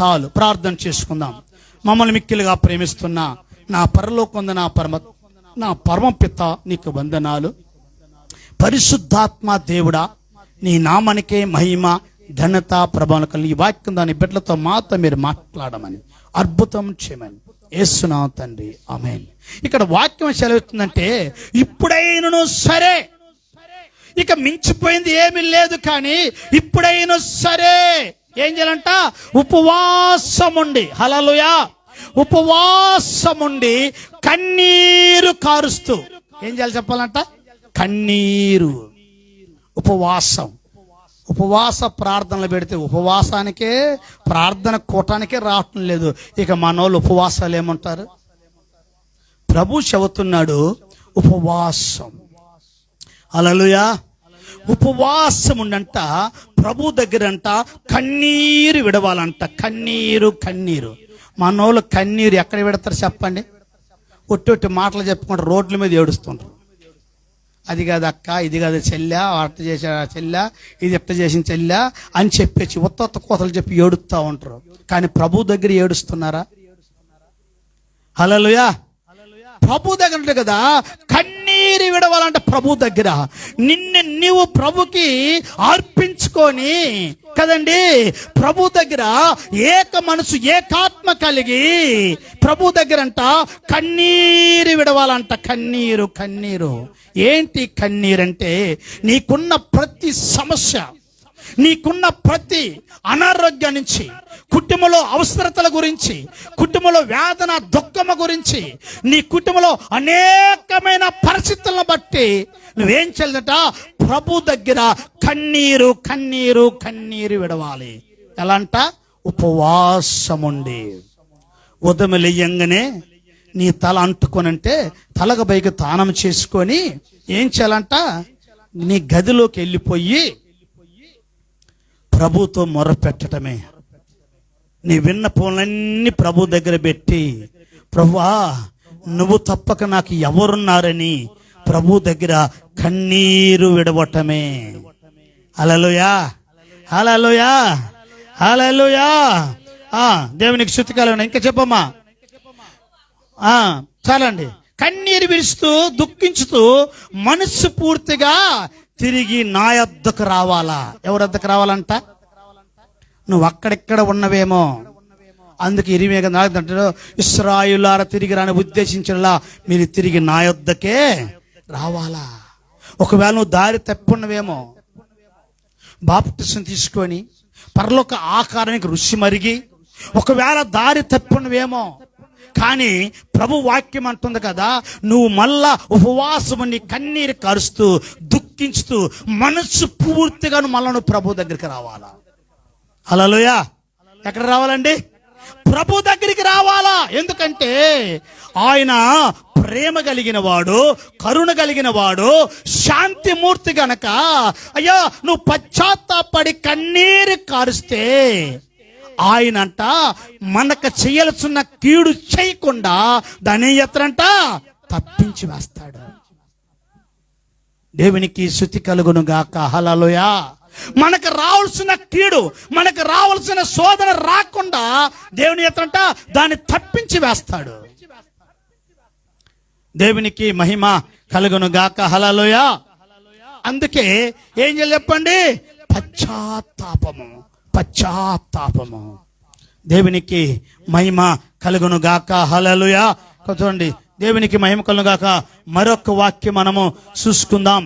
చాలు. ప్రార్థన చేసుకుందాం. మమ్మల్ని మిక్కిలుగా ప్రేమిస్తున్న నా పరలోకొంద నా పరమ నా పరమపిత నీకు వందనాలు. పరిశుద్ధాత్మ దేవుడా నీ నామానికే మహిమ ఘనత ప్రభావం కలిగి. ఈ వాక్యం దాని బిడ్డలతో మాతో మీరు మాట్లాడమని అద్భుతం చేయమని. ఏసునా తండ్రి. ఆమెన్. ఇక్కడ వాక్యం సెలవుతుందంటే ఇప్పుడైనను సరే. ఇక మించిపోయింది ఏమీ లేదు కానీ ఇప్పుడైనా సరే. ఏం చేయాలంట? ఉపవాసముండి. హలలుయా ఉపవాసముండి కన్నీరు కారుస్తూ. ఏం చేయాలి చెప్పాలంట? కన్నీరు. ఉపవాసం. ఉపవాస ప్రార్థనలు పెడితే ఉపవాసానికే ప్రార్థన కూటానికే రావటం లేదు. ఇక మన వాళ్ళు ఉపవాసాలు ఏమంటారు? ప్రభు చెబుతున్నాడు ఉపవాసం. అలలుయా ఉపవాసం ఉండంట ప్రభు దగ్గరంట కన్నీరు విడవాలంట. కన్నీరు కన్నీరు. మనోళ్ళు కన్నీరు ఎక్కడ విడతారు చెప్పండి? ఒట్టి ఒట్టి మాటలు చెప్పుకుంటారు రోడ్ల మీద ఏడుస్తుంటారు అది కాదు అక్క ఇది కాదు చెల్లె అట్ట చేసా చెల్లె ఇది ఎట్ట చేసిన చెల్లె అని చెప్పేసి ఉత్త ఉత్త కోతలు చెప్పి ఏడుస్తూ ఉంటారు కానీ ప్రభు దగ్గర ఏడుస్తున్నారా? హలోయా ప్రభు దగ్గర ఉంటుంది కదా కన్నీరు విడవాలంటే ప్రభు దగ్గర. నిన్ను నీవు ప్రభుకి అర్పించుకొని కదండి? ప్రభు దగ్గర ఏక మనసు ఏకాత్మ కలిగి ప్రభు దగ్గరంట కన్నీరు విడవాలంట. కన్నీరు కన్నీరు. ఏంటి కన్నీరంటే నీకున్న ప్రతి సమస్య నీకున్న ప్రతి అనారోగ్యం నుంచి కుటుంబంలో అవసరతల గురించి కుటుంబంలో వేదన దుఃఖమ గురించి నీ కుటుంబంలో అనేకమైన పరిస్థితులను బట్టి నువ్వేం చెల్లట ప్రభు దగ్గర కన్నీరు కన్నీరు కన్నీరు విడవాలి. ఎలా అంట ఉపవాసముండి ఉదయం లేయంగానే నీ తల అంటుకొనంటే తలకు పైకి తానం చేసుకొని ఏం చేయాలంట? నీ గదిలోకి వెళ్ళిపోయి ప్రభుతో మొరపెట్టడమే నీ విన్నపములన్నీ ప్రభు దగ్గర పెట్టి ప్రభువా నువ్వు తప్పక నాకు ఎవరున్నారని ప్రభు దగ్గర కన్నీరు విడవటమే అలలోయా అలలోయా అలలోయా ఆ దేవునికి శుతికాలం ఇంకా చెప్పమ్మా. ఆ చాలండి. కన్నీరు విడుస్తూ దుఃఖించుతూ మనస్సు పూర్తిగా తిరిగి నా యొద్దకు రావాలా? ఎవరి వద్దకు రావాలంట? నువ్వు అక్కడెక్కడ ఉన్నవేమో? అందుకు ఇరిమే కదా ఇస్రాయులార తిరిగి రాని ఉద్దేశించలా మీరు తిరిగి నా యొద్దకే రావాలా? ఒకవేళ నువ్వు దారి తప్పున్నవేమో బాప్టిస్ని తీసుకొని పరలోక ఆకారానికి రుచి మరిగి ఒకవేళ దారి తప్పున్నవేమో కానీ ప్రభు వాక్యం అంటుంది కదా నువ్వు మళ్ళా ఉపవాసముని నీ కన్నీరు కరుస్తూ లెక్కించుతూ మనస్సు పూర్తిగా నువ్వు మళ్ళా నువ్వు ప్రభు దగ్గరికి రావాలా? అలలోయా ఎక్కడ రావాలండి? ప్రభు దగ్గరికి రావాలా? ఎందుకంటే ఆయన ప్రేమ కలిగిన వాడు కరుణ కలిగిన వాడు శాంతిమూర్తి గనక అయ్యా నువ్వు పశ్చాత్తాపడి కన్నీరు కారుస్తే ఆయనంట మనకు చేయాల్సిన కీడు చేయకుండా దాని ఎత్తనంట తప్పించి వేస్తాడు. దేవునికి శృతి కలుగును గాక. హలలోయా మనకు రావాల్సిన కీడు మనకు రావాల్సిన శోధన రాకుండా దేవుని ఎత్తంట దాన్ని తప్పించి వేస్తాడు. దేవునికి మహిమ కలుగును గాక. హలలోయా అందుకే ఏం చేయాలి చెప్పండి? పశ్చాత్తాపము పశ్చాత్తాపము. దేవునికి మహిమ కలుగును గాక. హలలుయా చూడండి దేవునికి మహిమకలుగాక గాక మరొక వాక్యం మనము చూసుకుందాం.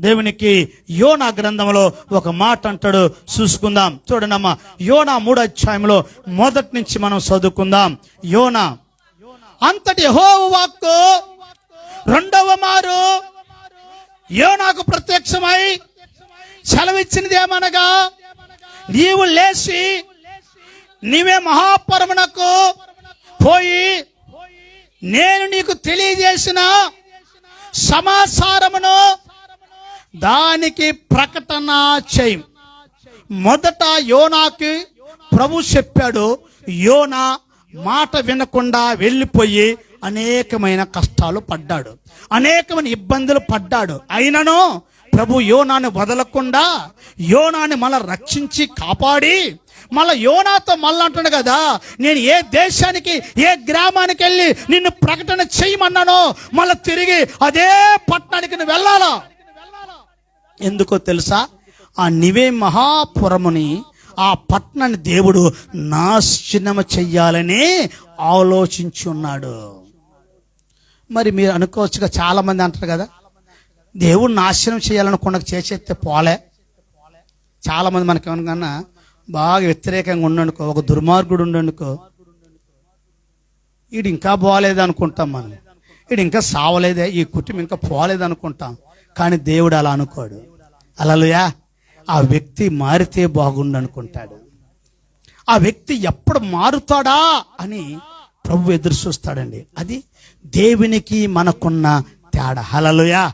దేవునికి యోనా గ్రంథంలో ఒక మాట అంటాడు చూసుకుందాం. చూడనమ్మా యోనా మూడో అధ్యాయంలో మొదటి నుంచి మనం చదువుకుందాం. యోనా అంతటి హో వాక్కు రెండవ మారు. యోనాకు ప్రత్యక్షమై సెలవిచ్చినది ఏమనగా నీవు లేచి నీవే మహాపరమునకు పోయి నేను నీకు తెలియజేసిన సమాచారమును దానికి ప్రకటన చేయి. మొదట యోనాకి ప్రభు చెప్పాడు యోనా మాట వినకుండా వెళ్ళిపోయి అనేకమైన కష్టాలు పడ్డాడు. అనేకమైన ఇబ్బందులు పడ్డాడు. అయినను ప్రభు యోనాన్ని వదలకుండా యోనాన్ని మన రక్షించి కాపాడి మళ్ళా యోనాతో మళ్ళీ అంటాడు కదా నేను ఏ దేశానికి ఏ గ్రామానికి వెళ్ళి నిన్ను ప్రకటన చేయమన్నానో మళ్ళీ తిరిగి అదే పట్టణానికి నువ్వు వెళ్ళాలా? ఎందుకో తెలుసా? ఆ నివే మహాపురముని ఆ పట్టణాన్ని దేవుడు నాశనము చెయ్యాలని ఆలోచించి ఉన్నాడు. మరి మీరు అనుకోవచ్చుగా చాలా మంది అంటారు కదా దేవుడు నాశనం చేయాలనుకున్న చేసేస్తే పోలే. చాలా మంది మనకి బాగా వ్యతిరేకంగా ఉండనుకో ఒక దుర్మార్గుడు ఉండనుకో వీడు ఇంకా పోలేదు అనుకుంటాం మనం. వీడు ఇంకా సావలేదే ఈ కుటుంబం ఇంకా పోలేదు అనుకుంటాం కానీ దేవుడు అలా అనుకోడు. అలలుయా ఆ వ్యక్తి మారితే బాగుండు అనుకుంటాడు ఆ వ్యక్తి ఎప్పుడు మారుతాడా అని ప్రభు ఎదురు చూస్తాడండి. అది దేవునికి మనకున్న తేడా. హలలుయా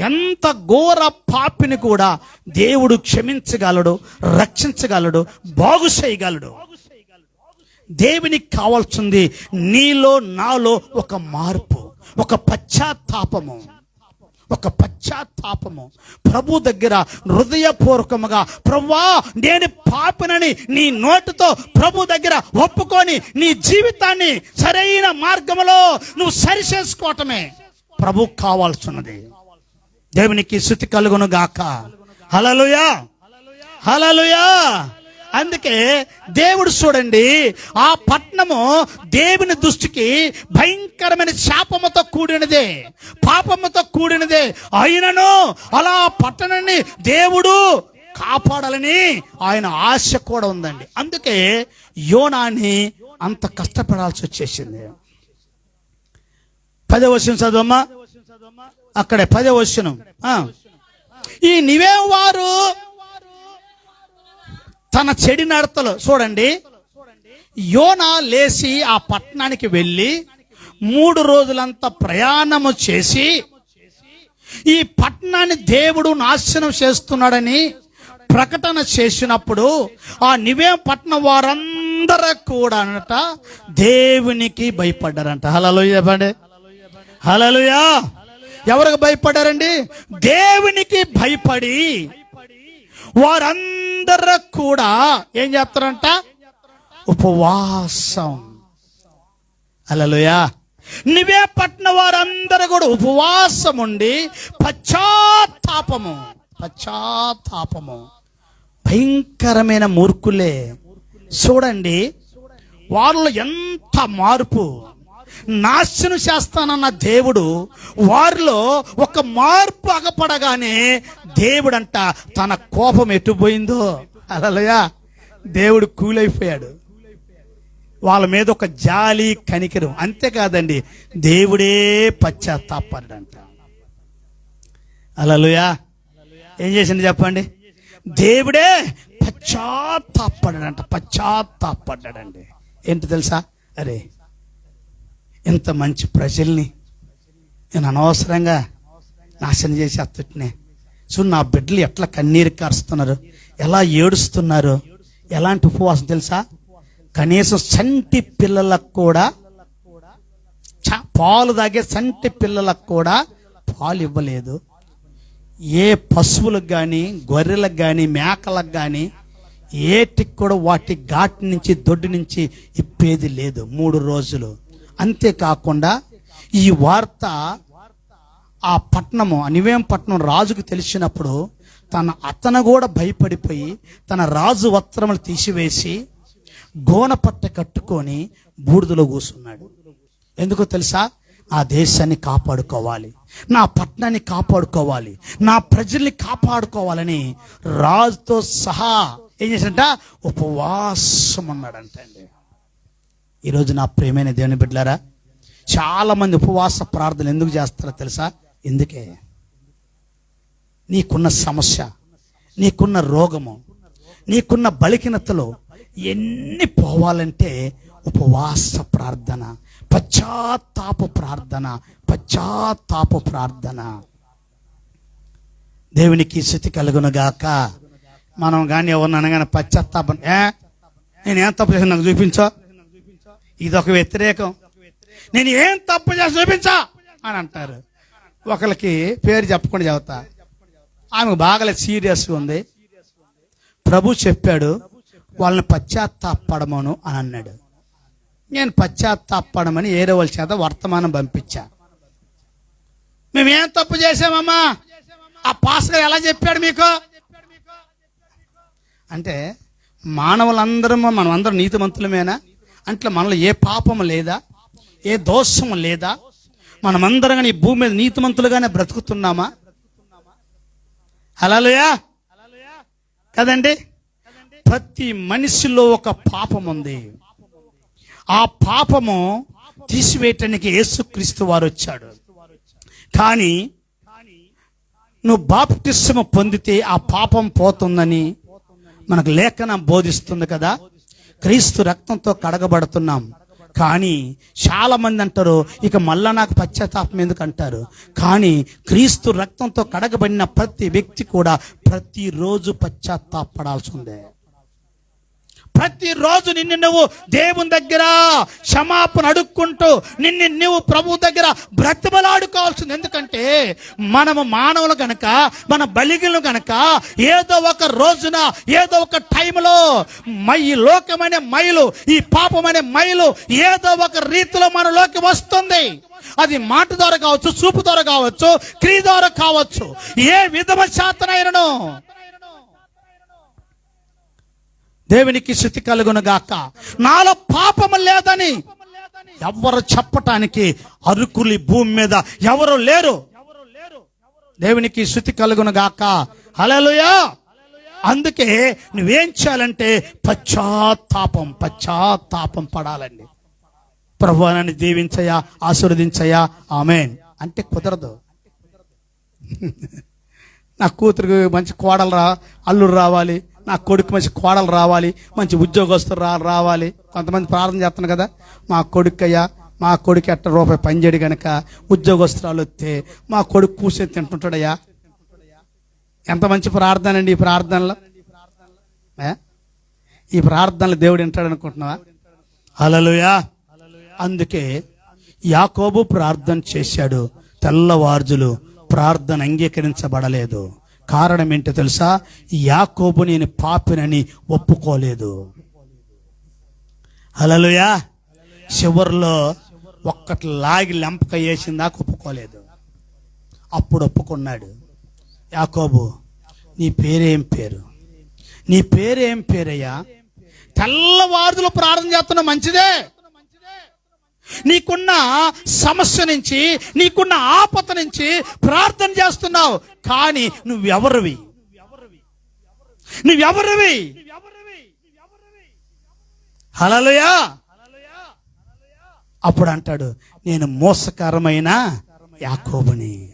ఎంత ఘోర పాపిని కూడా దేవుడు క్షమించగలడు రక్షించగలడు బాగు చేయగలడు. దేవునికి కావాల్సింది నీలో నాలో ఒక మార్పు ఒక పశ్చాత్తాపము. ఒక పశ్చాత్తాపము. ప్రభు దగ్గర హృదయపూర్వకముగా ప్రవ్వా నేను పాపినని నీ నోటితో ప్రభు దగ్గర ఒప్పుకొని నీ జీవితాన్ని సరైన మార్గములో నువ్వు సరి చేసుకోవటమే ప్రభు కావాల్సినది. దేవునికి శృతి కలుగును గాక హలలుయా హలలుయా అందుకే దేవుడు చూడండి ఆ పట్నము దేవుని దృష్టికి భయంకరమైన శాపముతో కూడినదే. పాపముతో కూడినదే. అయినను అలా పట్టణాన్ని దేవుడు కాపాడాలని ఆయన ఆశ కూడా ఉందండి. అందుకే యోనాని అంత కష్టపడాల్సి వచ్చేసింది. పదే చదవమ్మా. అక్కడే పదే వచ్చిన. ఈ నివే వారు తన చెడి నడతలు చూడండి. యోన లేచి ఆ పట్టణానికి వెళ్ళి మూడు రోజులంతా ప్రయాణము చేసి ఈ పట్టణాన్ని దేవుడు నాశనం చేస్తున్నాడని ప్రకటన చేసినప్పుడు ఆ నివేం పట్టణం వారందరూ కూడా అనట దేవునికి భయపడ్డారంట. హలో చెప్పండి. హలలుయా ఎవరికి భయపడారండి? దేవునికి భయపడి వారందరూ కూడా ఏం చేస్తారంట? ఉపవాసం. అలలుయా. నువ్వే పట్టిన వారందరూ కూడా ఉపవాసం ఉండి పశ్చాత్తాపము పశ్చాత్తాపము. భయంకరమైన మూర్ఖులే. చూడండి వాళ్ళలో ఎంత మార్పు. నాశనం చేస్తానన్న దేవుడు వారిలో ఒక మార్పు అగపడగానే దేవుడంట తన కోపం ఎట్టుపోయిందో అలలయా దేవుడు కూలైపోయాడు. వాళ్ళ మీద ఒక జాలి కనికరం. అంతేకాదండి దేవుడే పశ్చాత్తాపడ్డంట అలలుయా ఏం చేసింది చెప్పండి? దేవుడే పశ్చాత్తాపడ్డాడంట పశ్చాత్తాపడ్డాడండి ఏంటి తెలుసా? అరే ఇంత మంచి ప్రజల్ని నేను అనవసరంగా నాశనం చేసి అత్తుట్నే. సో నా బిడ్డలు ఎట్లా కన్నీరు కారుస్తున్నారు? ఎలా ఏడుస్తున్నారు? ఎలాంటి ఉపవాసం తెలుసా? కనీసం సంటి పిల్లలకు కూడా చ- పాలు తాగే సంటి పిల్లలకు కూడా పాలు ఇవ్వలేదు. ఏ పశువులకు కానీ గొర్రెలకు కానీ మేకలకు కానీ ఏటికి కూడా వాటి ఘాటి నుంచి దొడ్డు నుంచి ఇప్పేది లేదు మూడు రోజులు. అంతేకాకుండా ఈ వార్త ఆ పట్నము అనివేం పట్నం రాజుకు తెలిసినప్పుడు తన అతను కూడా భయపడిపోయి తన రాజు వస్త్రములు తీసివేసి గోనపట్ట కట్టుకొని బూడిదలో కూసున్నాడు. ఎందుకో తెలుసా? ఆ దేశాన్ని కాపాడుకోవాలి. నా పట్టణాన్ని కాపాడుకోవాలి. నా ప్రజల్ని కాపాడుకోవాలని రాజుతో సహా ఏం చేసినట్ట ఉపవాసం అన్నాడంట అండి ఈరోజు నా ప్రేమైన దేవుని బిడ్డలారా చాలామంది ఉపవాస ప్రార్థనలు ఎందుకు చేస్తారో తెలుసా? ఎందుకే? నీకున్న సమస్య నీకున్న రోగము నీకున్న బలికినతలు ఎన్ని పోవాలంటే ఉపవాస ప్రార్థన పశ్చాత్తాప ప్రార్థన పశ్చాత్తాప ప్రార్థన. దేవునికి స్థితి కలుగునుగాక మనం కానీ ఎవరిని అనగానే పశ్చాత్తాపం ఏ? నేనేం తప్పు చేసిన నాకు చూపించో. ఇదొక వ్యతిరేకం. నేను ఏం తప్పు చేసి చూపించా? అని అంటారు. ఒకరికి పేరు చెప్పకుండా చెబుతా ఆమె బాగా సీరియస్గా ఉంది. ప్రభు చెప్పాడు వాళ్ళని పశ్చాత్తాపడమను అని అన్నాడు. నేను పశ్చాత్తాపడమని ఏరే వాళ్ళ చేత వర్తమానం పంపించా. మేమేం తప్పు చేసామమ్మా ఆ పాస్టర్ ఎలా చెప్పాడు మీకు? అంటే మానవులందరము మనం అందరం నీతిమంతులమేనా? అంటే మనలో ఏ పాపం లేదా? ఏ దోషము లేదా? మనమందరం కానీ ఈ భూమి మీద నీతిమంతులుగానే బ్రతుకుతున్నామా? అలాలయా కదండి? ప్రతి మనిషిలో ఒక పాపం ఉంది ఆ పాపము తీసివేయటానికి యేసుక్రీస్తు వారు వచ్చాడు కానీ నువ్వు బాప్టిస్మ పొందితే ఆ పాపం పోతుందని మనకు లేఖనం బోధిస్తుంది కదా? క్రీస్తు రక్తంతో కడగబడుతున్నాం. కానీ చాలా మంది అంటారు ఇక మళ్ళా నాకు పశ్చాత్తాపం ఎందుకు? అంటారు. కానీ క్రీస్తు రక్తంతో కడగబడిన ప్రతి వ్యక్తి కూడా ప్రతిరోజు పశ్చాత్తాపడాల్సి ఉంది. ప్రతిరోజు నిన్ను నువ్వు దేవుని దగ్గర క్షమాపణ అడుక్కుంటూ నిన్ను నువ్వు ప్రభు దగ్గర బ్రతిమలాడుకోవాల్సింది. ఎందుకంటే మనము మానవులు గనక మన బలిగలు గనక ఏదో ఒక రోజున ఏదో ఒక టైంలో మై ఈ లోకమనే మైలు ఈ పాపమనే మైలు ఏదో ఒక రీతిలో మనలోకి వస్తుంది. అది మాట ద్వారా కావచ్చు చూపు ద్వారా కావచ్చు క్రియ ద్వారా కావచ్చు. ఏ విధమ శాతనైనను దేవునికి శృతి కలుగునుగాక నాలో పాపము లేదని ఎవరు చెప్పటానికి అరుకులి భూమి మీద ఎవరు లేరు. దేవునికి శృతి కలుగునుగాక హలలుయా అందుకే నువ్వేం చేయాలంటే పశ్చాత్తాపం పశ్చాత్తాపం పడాలండి. ప్రభు నన్ను దీవించయా ఆశీర్వదించయా ఆమెన్. అంటే కుదరదు. నా కూతురికి మంచి కోడలు రా అల్లుడు రావాలి. నా కొడుకు మంచి కోడలు రావాలి మంచి ఉద్యోగస్తులు రా రావాలి. కొంతమంది ప్రార్థన చేస్తున్నారు కదా మా కొడుకయ్యా మా కొడుకు ఎట్ట రూపాయి పనిచేయడు గనక ఉద్యోగస్తురాలు వస్తే మా కొడుకు కూర్చొని తింటుంటాడయ్యా. ఎంత మంచి ప్రార్థన అండి ఈ ప్రార్థనలో? ఈ ప్రార్థనలు దేవుడు వింటాడు అనుకుంటున్నావా? అలలుయా అందుకే యాకోబు ప్రార్థన చేశాడు తెల్లవార్జులు ప్రార్థన అంగీకరించబడలేదు. కారణం ఏంటో తెలుసా? యాకోబు నేను పాపినని ఒప్పుకోలేదు. అలలుయా చివరిలో ఒక్కటి లాగి లెంపక వేసిందాక ఒప్పుకోలేదు. అప్పుడు ఒప్పుకున్నాడు. యాకోబు నీ పేరేం పేరు? నీ పేరేం పేరయ్యా? తెల్లవారుదులు ప్రార్థన చేస్తున్నా మంచిదే. నీకున్న సమస్య నుంచి నీకున్న ఆపత నుంచి ప్రార్థన చేస్తున్నావు. కానీ నువ్వెవరివి? నువ్వెవరివి? హలలుయా అప్పుడు అంటాడు నేను మోసకరమైన యాకోబుని.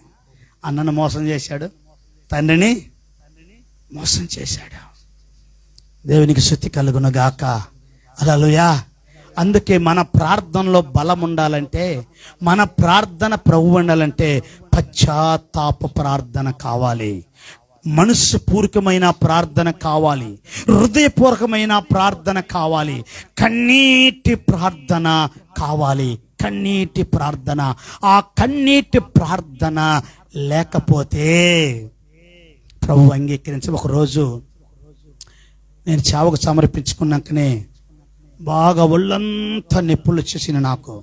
అన్నను మోసం చేశాడు. తండ్రిని మోసం చేశాడు. దేవునికి శుద్ధి కలుగును గాక. అలలుయా అందుకే మన ప్రార్థనలో బలం ఉండాలంటే మన ప్రార్థన ప్రభు ఉండాలంటే పశ్చాత్తాప ప్రార్థన కావాలి. మనస్సు పూర్వకమైన ప్రార్థన కావాలి. హృదయపూర్వకమైన ప్రార్థన కావాలి. కన్నీటి ప్రార్థన కావాలి. కన్నీటి ప్రార్థన. ఆ కన్నీటి ప్రార్థన లేకపోతే ప్రభు అంగీకరించి ఒకరోజు నేను చావుకు సమర్పించుకున్నాకనే బాగా ఒళ్ళంతా నొప్పులు వచ్చేసింది నాకు.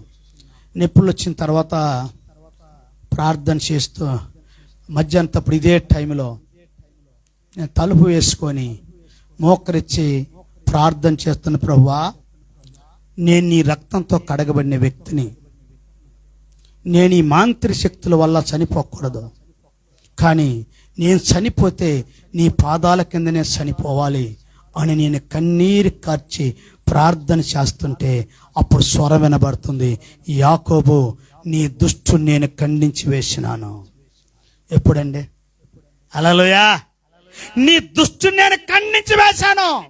నొప్పులు వచ్చిన తర్వాత ప్రార్థన చేస్తూ మధ్యాహ్నప్పుడు ఇదే టైంలో నేను తలుపు వేసుకొని మోకరిచ్చి ప్రార్థన చేస్తున్న ప్రభువా నేను నీ రక్తంతో కడగబడిన వ్యక్తిని. నేను ఈ మాంత్రిక శక్తుల వల్ల చనిపోకూడదు. కానీ నేను చనిపోతే నీ పాదాల కిందనే చనిపోవాలి. అని నేను కన్నీరు కార్చి ప్రార్థన చేస్తుంటే అప్పుడు స్వరం వినబడుతుంది యాకోబు నీ దుష్టు నేను ఖండించి వేసినాను. ఎప్పుడండి? అలలోయా నీ దుష్టు నేను ఖండించి వేశాను.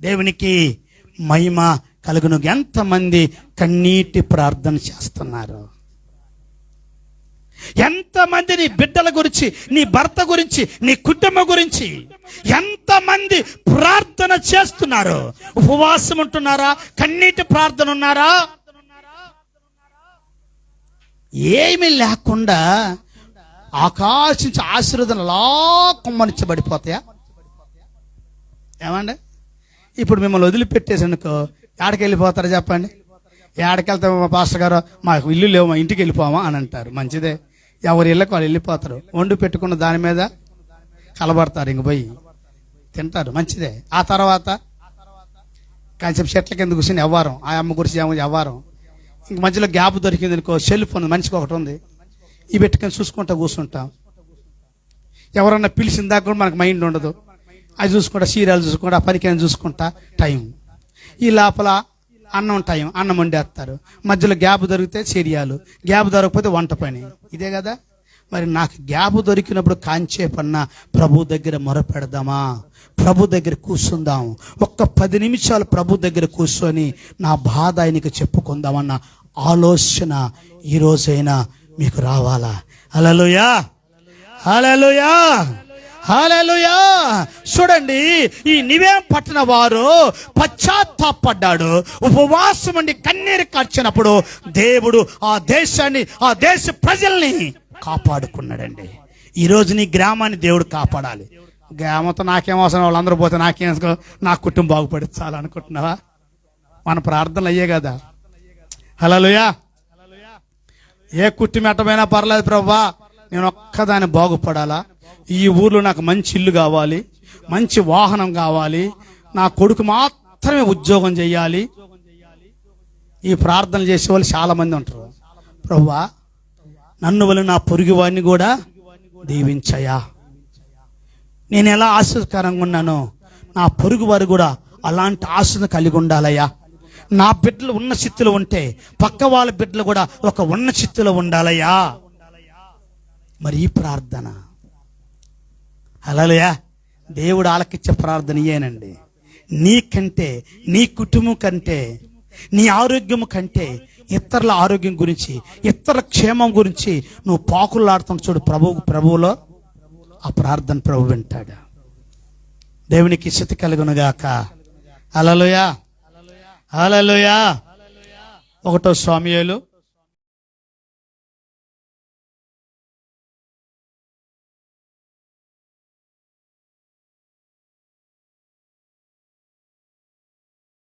దేవునికి మహిమ కలుగును. ఎంతమంది కన్నీటి ప్రార్థన చేస్తున్నారు. ఎంతమంది నీ బిడ్డల గురించి నీ భర్త గురించి నీ కుటుంబం గురించి ఎంతమంది ప్రార్థన చేస్తున్నారు? ఉపవాసం ఉంటున్నారా? కన్నీటి ప్రార్థన ఉన్నారా? ఏమి లేకుండా ఆకాశించి ఆశీర్వదన అలా కుమ్మరించబడిపోతాయా? ఏమండి? ఇప్పుడు మిమ్మల్ని వదిలిపెట్టేసి అనుకో వెళ్ళిపోతారు చెప్పండి? ఎక్కడికి వెళ్తామో మా పాస్టర్ గారు మాకు ఇల్లు లేవు మా ఇంటికి వెళ్ళిపోమా అని అంటారు. మంచిదే. ఎవరి ఇళ్ళకి వాళ్ళు వెళ్ళిపోతారు. వండి పెట్టుకున్న దాని మీద కలబడతారు. ఇంక పోయి తింటారు. మంచిదే. ఆ తర్వాత కాసేపు చెట్ల కింద కూర్చొని ఎవ్వారం ఆ అమ్మ గురించి ఏమో ఎవ్వారం ఇంక మధ్యలో గ్యాప్ దొరికింది అనుకో సెల్ ఫోన్ మనిషికి ఒకటి ఉంది. ఈ పెట్టుకొని చూసుకుంటా కూర్చుంటాం. ఎవరన్నా పిలిచిన దాకా కూడా మనకు మైండ్ ఉండదు. అది చూసుకుంటా సీరియల్ చూసుకుంటా పనికైనా చూసుకుంటా టైం. ఈ లోపల అన్నం టైం అన్నం వండేస్తారు. మధ్యలో గ్యాప్ దొరికితే చర్యలు. గ్యాప్ దొరకకపోతే వంట పని. ఇదే కదా? మరి నాకు గ్యాప్ దొరికినప్పుడు కాంచేపన్న ప్రభు దగ్గర మొరపెడదామా? ప్రభు దగ్గర కూర్చుందాం ఒక్క పది నిమిషాలు ప్రభు దగ్గర కూర్చొని నా బాధ ఆయనకి చెప్పుకుందామన్న ఆలోచన ఈరోజైనా మీకు రావాలా? అలలుయా అలలుయా హల్లెలూయా చూడండి ఈ నివేం పట్టిన వారు పశ్చాత్తాపడ్డాడు. ఉపవాసం అండి కన్నీరు కార్చినప్పుడు దేవుడు ఆ దేశాన్ని ఆ దేశ ప్రజల్ని కాపాడుకున్నాడండి. ఈ నీ గ్రామాన్ని దేవుడు కాపాడాలి. గ్రామంతో నాకేం అవసరం వాళ్ళందరూ పోతే నాకేం నా కుటుంబం బాగుపడి చాలా అనుకుంటున్నావా మన ప్రార్థనలు అయ్యే కదా. హలోయా ఏ కుటుంబం ఎట్టమైనా పర్లేదు ప్రభా. నేను ఒక్కదాన్ని బాగుపడాలా? ఈ ఊర్లో నాకు మంచి ఇల్లు కావాలి మంచి వాహనం కావాలి నా కొడుకు మాత్రమే ఉద్యోగం చేయాలి. ఈ ప్రార్థన చేసే వాళ్ళు చాలా మంది ఉంటారు. ప్రభువా నన్ను వల్ల నా పొరుగు వాడిని కూడా దీవించయా నేను ఎలా ఆశీర్వకరంగా ఉన్నానో నా పొరుగు వారు కూడా అలాంటి ఆశను కలిగి ఉండాలయ్యా. నా బిడ్డలు ఉన్న స్థితిలో ఉంటే పక్క వాళ్ళ బిడ్డలు కూడా ఒక ఉన్న స్థితిలో ఉండాలయ్యా. మరి ఈ ప్రార్థన అలలయా దేవుడు ఆలకిచ్చే ప్రార్థన ఇయేనండి నీకంటే నీ కుటుంబం కంటే నీ ఆరోగ్యం కంటే ఇతరుల ఆరోగ్యం గురించి ఇతరుల క్షేమం గురించి నువ్వు పాకులాడుతున్న చూడు ప్రభు ప్రభువులో ఆ ప్రార్థన ప్రభు వింటాడు. దేవునికి స్థితి కలుగునుగాక. అలలుయా అలలుయా ఒకటో స్వామియేలు